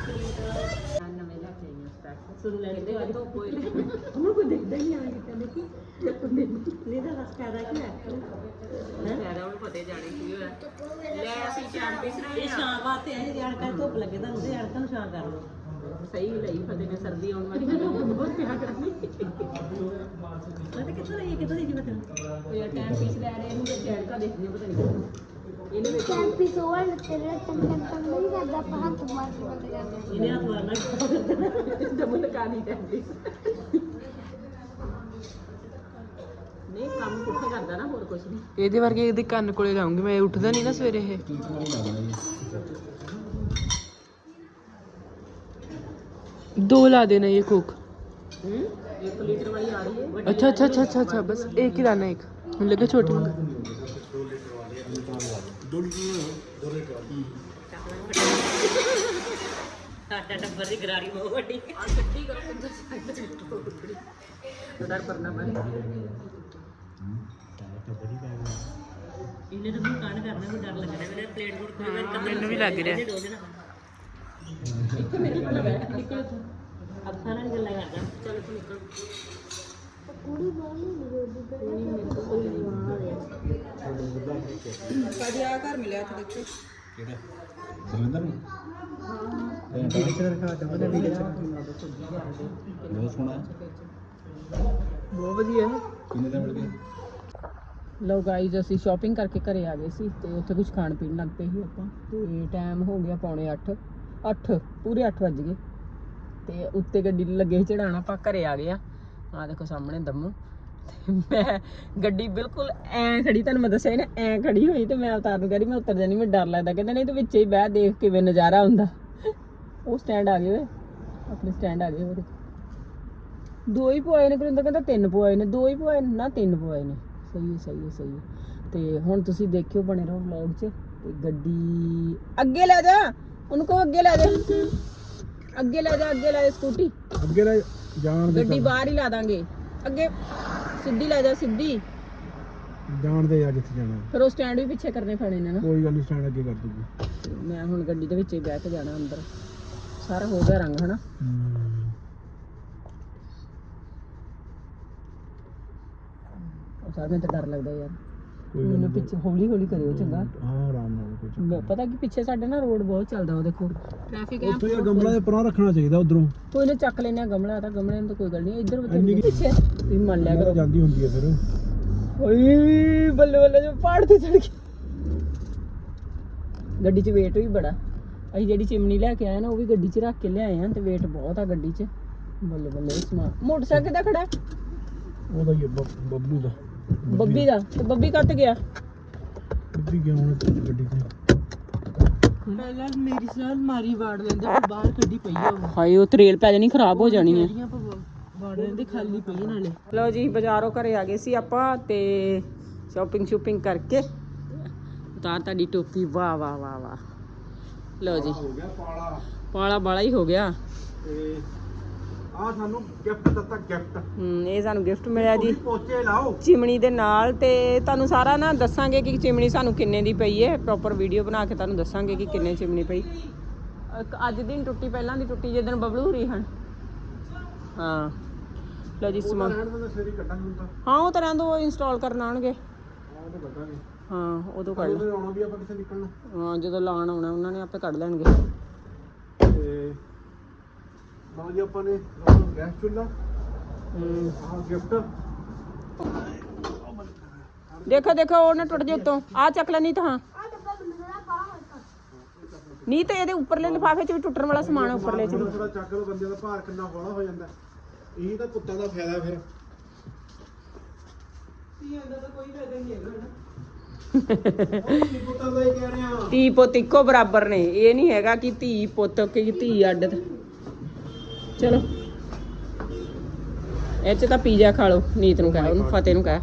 ਨਵੇਂ ਲੈ ਕੇ ਆਈਆਂ ਸਪੈਕਸ ਸੁਣ ਲੈ ਦੇ ਅੱਜ ਧੁੱਪ ਹੋਈ ਉਹਨੂੰ ਕੋਈ ਦੇਖਦਾ ਹੀ ਨਹੀਂ ਆ ਕਿਤੇ ਦੇਖੀ ਨਹੀਂ ਦਾ ਰਸ ਪੈਦਾ ਕੀ ਹੈ ਪੈਦਾ ਉਹਨੂੰ ਪਤਾ ਹੀ ਜਾਣੀ ਕੀ ਹੋਇਆ ਲੈ ਅਸੀਂ ਚਾਰ ਪੀਸ ਰਹੇ ਹਾਂ ਸ਼ਾਮ ਵਾਸਤੇ ਇਹ ਜਾਣ ਕਰ ਧੁੱਪ ਲੱਗੇ ਤਾਂ ਉਹਦੇ ਜਾਣ ਨੂੰ ਸ਼ਾਮ ਕਰ ਲਓ ਸਹੀ ਲਈ ਫਤੇ ਨੇ ਸਰਦੀ ਆਉਣ ਵਾਲੀ ਹੈ ਬਹੁਤ ਪਿਆ ਕਰਨੀ ਤੇ ਕਿੱਥੋਂ ਲਈ ਕਿੱਥੋਂ ਦੀ ਜੀ ਮਤਲਬ ਉਹ ਯਾਰ ਟਾਈਮ ਪੀਸ ਲੈ ਰਹੇ ਇਹਨੂੰ ਤੇ ਚੈਨ ਕਾ ਦੇਖਦੀ ਪਤਾ ਨਹੀਂ ਇਹਨੇ ਵਿੱਚ ਐਪੀਸੋਡ ਤੇਰੇ ਤੰਨ ਤੰਨ ਨਹੀਂ ਕਰਦਾ ਆਪਾਂ ਹੱਥ ਮਾਰ ਕੇ ਬੰਦ ਕਰਦੇ ਇਹਨੇ ਹੱਥ ਮਾਰਨਾ। ਡਬਲ ਕਾ ਨਹੀਂ ਟਾਈਮ ਨਹੀਂ ਕੰਮ ਪੁੱਠਾ ਕਰਦਾ ਨਾ ਹੋਰ ਕੁਝ ਨਹੀਂ। ਇਹਦੇ ਵਰਗੇ ਇਹਦੇ ਕੰਨ ਕੋਲੇ ਲਾਉਂਗੀ ਮੈਂ ਉੱਠਦਾ ਨਹੀਂ ਨਾ ਸਵੇਰੇ ਇਹ। दो ला देना ये कोक हम्म? अच्छा अच्छा अच्छा अच्छा अच्छा बस एक ही लाना एक। लगे छोटे इन्हें तो भी कांड करना कोई डर लग रहा है। हाँ, मेरे प्लेट को भी लग रहा है। ਇੱਕ ਮੇਰੇ ਕੋਲ ਬੈਠ ਨਿਕਲ ਤੂੰ ਅੱਖਾਂ ਨਾਲ ਗੱਲਾਂ ਕਰਦਾ ਚੱਲ ਤੂੰ ਨਿਕਲ ਕੁੜੀ ਬਾਹਰ ਨਹੀਂ ਕੋਈ ਨਹੀਂ ਸਾਡੇ ਆ ਘਰ ਮਿਲਿਆ ਤੇ ਦੇਖੋ ਕਿਹੜਾ ਜਲੰਧਰ ਨੂੰ ਬਹੁਤ ਸੋਹਣਾ ਬਹੁਤ ਵਧੀਆ ਹੈ ਕਿੰਨੇ ਦਾ ਮਿਲ ਗਿਆ ਲੋ ਗਾਈਜ਼ ਅਸੀਂ ਸ਼ਾਪਿੰਗ ਕਰਕੇ ਘਰੇ ਆ ਗਏ ਸੀ ਤੇ ਉੱਥੇ ਕੁਝ ਖਾਣ ਪੀਣ ਲੱਗ ਪਏ ਸੀ ਆਪਾਂ। ਤੇ ਟਾਈਮ ਹੋ ਗਿਆ ਪੌਣੇ 8 8 ਪੂਰੇ 8 ਵੱਜ ਗਏ। ਤੇ ਉੱਤੇ ਗੱਡੀ ਲੱਗੇ ਚੜਾਣਾ ਆਪਾਂ ਘਰੇ ਆ ਗਏ ਆ। ਆ ਦੇਖੋ ਸਾਹਮਣੇ ਦਮੂ। ਮੈਂ ਗੱਡੀ ਬਿਲਕੁਲ ਐ ਖੜੀ, ਤੁਹਾਨੂੰ ਮੈਂ ਦੱਸਿਆ ਨਾ, ਐ ਖੜੀ ਹੋਈ ਤੇ ਮੈਂ ਉਤਾਰ ਨੂੰ ਕਰੀ ਮੈਂ ਉਤਰ ਜਾਣੀ ਮੈਨੂੰ ਡਰ ਲੱਗਦਾ। ਕਹਿੰਦਾ ਨਹੀਂ ਤੂੰ ਵਿੱਚ ਹੀ ਬਹਿ, ਦੇਖ ਕਿਵੇਂ ਨਜ਼ਾਰਾ ਹੁੰਦਾ। ਉਹ ਸਟੈਂਡ ਆ ਗਏ ਓਏ। ਆਪਣੇ ਸਟੈਂਡ ਆ ਗਏ ਉਹ ਦੋ ਹੀ ਪਵਾਏ ਨੇ ਗੁਰਿੰਦਰ, ਕਹਿੰਦਾ ਤਿੰਨ ਪਵਾਏ ਨੇ। ਦੋ ਹੀ ਪੁਆਏ ਨੇ, ਨਾ ਤਿੰਨ ਪੁਆਏ ਨੇ। ਸਹੀ ਹੈ ਸਹੀ ਹੈ ਸਹੀ ਹੈ। ਤੇ ਹੁਣ ਤੁਸੀਂ ਦੇਖਿਓ ਬਣੇ ਰਹੋ ਵਲੌਗ 'ਚ। ਤੇ ਗੱਡੀ ਅੱਗੇ ਲੈ ਜਾ। ਉਹਨੂੰ ਕਹੋ ਅੱਗੇ ਲੈ ਜਾ। ਅੱਗੇ ਲੈ ਜਾ ਅੱਗੇ ਲੈ ਜਾ ਸਕੂਟੀ। ਅੱਗੇ ਦਾ ਜਾਣ ਦੇ ਗੱਡੀ ਬਾਹਰ ਹੀ ਲਾ ਦਾਂਗੇ। ਅੱਗੇ ਸਿੱਧੀ ਲੈ ਜਾ ਸਿੱਧੀ। ਜਾਣ ਦੇ ਆ ਜਿੱਥੇ ਜਾਣਾ। ਫਿਰ ਉਹ ਸਟੈਂਡ ਵੀ ਪਿੱਛੇ ਕਰਨੇ ਪੈਣੇ ਨੇ ਨਾ। ਕੋਈ ਗੱਲ ਨਹੀਂ ਸਟੈਂਡ ਅੱਗੇ ਕਰ ਦੂਗੀ। ਮੈਂ ਹੁਣ ਗੱਡੀ ਦੇ ਵਿੱਚ ਹੀ ਕੇ ਜਾਣਾ ਅੰਦਰ। ਸਾਰਾ ਹੋ ਗਿਆ ਰੰਗ ਹਨਾ? ਉਹ ਸਾਰਾ ਮੈਨੂੰ ਤਾਂ ਡਰ ਲੱਗਦਾ ਯਾਰ। ਕੋਈ ਗੱਲ ਮੈਨੂੰ ਪਿੱਛੇ ਹੌਲੀ ਹੌਲੀ ਕਰਿਓ ਚੰਗਾ। ਹਾਂ ਆਰਾਮ ਨਾਲ ਕੋਈ ਚੱਕਰ ਬ- ਪਤਾ ਕਿ ਪਿੱਛੇ ਸਾਡੇ ਨਾ ਰੋਡ ਬਹੁਤ ਚੱਲਦਾ ਉਹ ਦੇਖੋ। ਟ੍ਰੈਫਿਕ ਉੱਥੇ ਯਾਰ ਗਮਲਾ ਦੇ ਪਰਾਂ ਰੱਖਣਾ ਚਾਹੀਦਾ ਉਧਰੋਂ। ਕੋਈ ਨਾ ਚੱਕ ਲੈਣਾ ਗਮਲਾ ਤਾਂ ਗਮਲੇ ਨੂੰ ਤਾਂ ਕੋਈ ਗੱਲ ਨਹੀਂ ਇੱਧਰ ਬੱਚੇ ਪਿੱਛੇ ਤੁਸੀਂ ਮੰਨ ਲਿਆ ਕਰੋ। ਜਾਂਦੀ ਹੁੰਦੀ ਹੈ ਫਿਰ। ਓਏ ਬੱਲੇ ਬੱਲੇ ਜੋ ਪਹਾੜ ਤੇ ਚੜ ਗਈ ਗੱਡੀ 'ਚ weight ਵੀ ਬੜਾ। ਅਸੀਂ ਜਿਹੜੀ ਚਿਮਨੀ ਲੈ ਕੇ ਆਏ ਨਾ ਉਹ ਵੀ ਗੱਡੀ 'ਚ ਰੱਖ ਕੇ ਲਿਆਏ ਆ ਤੇ weight ਬਹੁਤ ਆ ਗੱਡੀ 'ਚ। ਬੱਲੇ ਬੱਲੇ ਸਮਾਨ। ਮੋਟਰਸਾਈਕਲ ਦਾ ਖੜਾ? ਉਹਦਾ ਹੀ ਹੈ, ਬ- ਬੱਬਲੂ ਦਾ। ਬੱਬੀ ਦਾ ਤੇ ਬੱਬੀ ਕੱਟ ਗਿਆ। ਕਿੱਥੇ ਗਿਆ ਹੁਣ ਗੱਡੀ ਤੇ? ਪਹਿਲਾਂ ਮੇਰੀ ਸਾਲ ਮਾਰੀ ਵਾੜ ਲੈਂਦੇ ਫਿਰ ਬਾਹਰ ਕੱਢੀ ਪਈ ਆ ਉਹ। ਹਾਏ ਉਹ ਤਰੇਲ ਪੈ ਜਾਣੀ ਖਰਾਬ ਹੋ ਜਾਣੀ ਹੈ ਜਿਹੜੀਆਂ ਵਾੜ ਲੈਂਦੇ ਖਾਲੀ ਪਈ ਨਾਲੇ। ਲਓ ਜੀ ਬਾਜ਼ਾਰੋਂ ਘਰੇ ਆ ਗਏ ਸੀ ਆਪਾਂ ਤੇ ਸ਼ਾਪਿੰਗ ਸ਼ੂਪਿੰਗ ਕਰਕੇ। ਉਤਾਰ ਤੁਹਾਡੀ ਟੋਪੀ ਵਾਹ ਵਾਹ ਵਾਹ ਵਾਹ। ਲਓ ਜੀ। ਹੋ ਗਿਆ ਪਾਲਾ। ਪਾਲਾ ਬਾਲਾ ਹੀ ਹੋ ਗਿਆ। ਤੇ ਆ ਸਾਨੂੰ ਗਿਫਟ ਦਿੱਤਾ ਗਿਫਟ ਹਮ, ਇਹ ਸਾਨੂੰ ਗਿਫਟ ਮਿਲਿਆ ਜੀ। ਪੋਚੇ ਲਾਓ। ਚਿਮਣੀ ਦੇ ਨਾਲ ਤੇ ਤੁਹਾਨੂੰ ਸਾਰਾ ਨਾ ਦੱਸਾਂਗੇ ਕਿ ਚਿਮਣੀ ਸਾਨੂੰ ਕਿੰਨੇ ਦੀ ਪਈ ਹੈ। ਪ੍ਰੋਪਰ ਵੀਡੀਓ ਬਣਾ ਕੇ ਤੁਹਾਨੂੰ ਦੱਸਾਂਗੇ ਕਿ ਕਿੰਨੇ ਚਿਮਣੀ ਪਈ। ਇੱਕ ਅੱਜ ਦਿਨ ਟੁੱਟੀ ਪਹਿਲਾਂ ਦੀ ਟੁੱਟੀ ਜਿੱਦਣ ਬਬਲੂ ਹੋਰੀ ਹਨ। ਹਾਂ। ਲਓ ਜੀ ਰਹਿਣ ਦੇ ਕੱਢਾਂਗੇ ਹੁਣ ਤਾਂ। ਹਾਂ ਉਹ ਤਰ੍ਹਾਂ ਤੋਂ ਇੰਸਟਾਲ ਕਰਨ ਆਉਣਗੇ। ਆਹ ਤੇ ਕੱਢਾਂਗੇ। ਹਾਂ ਉਦੋਂ ਕੱਢ ਉਹਦੇ ਆਉਣਾ ਵੀ ਆਪਾਂ ਕਿੱਥੇ ਨਿਕਲਣਾ। ਹਾਂ ਜਦੋਂ ਲਾਣ ਆਉਣਾ ਉਹਨਾਂ ਨੇ ਆਪੇ ਕੱਢ ਲੈਣਗੇ। ਨਾਲ ਜੀ ਆਪਾਂ ਨੇ ਗੈਸ ਚੁੱਲ੍ਹਾ ਆਹ ਗਿਫਟ ਦੇਖੋ ਦੇਖੋ ਉਹ ਨਾ ਟੁੱਟ ਜੇ ਉੱਤੋਂ। ਆ ਚੱਕ ਲੈ ਨਹੀਂ ਤਾਂ ਹਾਂ। ਨਹੀਂ ਤੇ ਇਹਦੇ ਉੱਪਰਲੇ ਲਿਫਾਫੇ 'ਚ ਵੀ ਟੁੱਟਣ ਵਾਲਾ ਸਮਾਨ ਹੈ ਉੱਪਰਲੇ 'ਚ ਵੀ। ਥੋੜਾ ਚੱਕ ਲਓ ਬੰਦੇ ਦਾ ਭਾਰ ਕਿੰਨਾ ਹੌਲਾ ਹੋ ਜਾਂਦਾ। ਇਹੀ ਤਾਂ ਪੁੱਤਾਂ ਦਾ ਫਾਇਦਾ ਫਿਰ। ਧੀਆਂ ਪੁੱਤਾਂ ਦਾ ਹੀ ਕਹਿ ਰਹੇ। ਆ ਧੀ ਪੁੱਤ ਇੱਕੋ ਬਰਾਬਰ ਨੇ। ਇਹ ਨਹੀਂ ਹੈਗਾ ਕਿ ਧੀ ਪੁੱਤ ਕਿ ਧੀ ਅੱਡ। ਤੇ- ਚਲੋ। ਇਹ ਚ ਤਾਂ ਪੀਜ਼ਾ ਖਾ ਲਓ, ਨੀਤ ਨੂੰ ਕਹਿ, ਉਹਨੂੰ ਫਤਿਹ ਨੂੰ ਕਹਿ।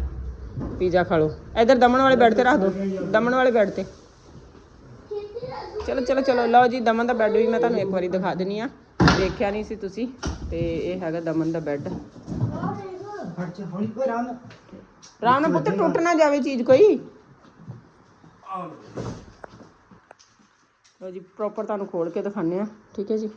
ਪੀਜ਼ਾ ਖਾ ਲਓ। ਇਧਰ ਦਮਨ ਵਾਲੇ ਬੈੱਡ ਤੇ ਰੱਖ ਦਿਓ ਦਮਨ ਵਾਲੇ ਬੈੱਡ ਤੇ। ਚਲੋ ਚਲੋ ਚਲੋ। ਲਓ ਜੀ, ਦਮਨ ਦਾ ਬੈੱਡ ਵੀ ਮੈਂ ਤੁਹਾਨੂੰ ਇੱਕ ਵਾਰੀ ਦਿਖਾ ਦਿੰਨੀ ਆ। ਦੇਖਿਆ ਨਹੀਂ ਸੀ ਤੁਸੀਂ, ਤੇ ਇਹ ਹੈਗਾ ਦਮਨ ਦਾ ਬੈੱਡ। ਰਾਮ ਨਾਲ ਪੁੱਤ ਟੁੱਟ ਨਾ ਜਾਵੇ ਚੀਜ਼ ਕੋਈ। ਲਓ ਜੀ ਪ੍ਰੋਪਰ ਤੁਹਾਨੂੰ ਖੋਲ ਕੇ ਦਿਖਾਣੇ ਆ। ਠੀਕ ਹੈ ਜੀ।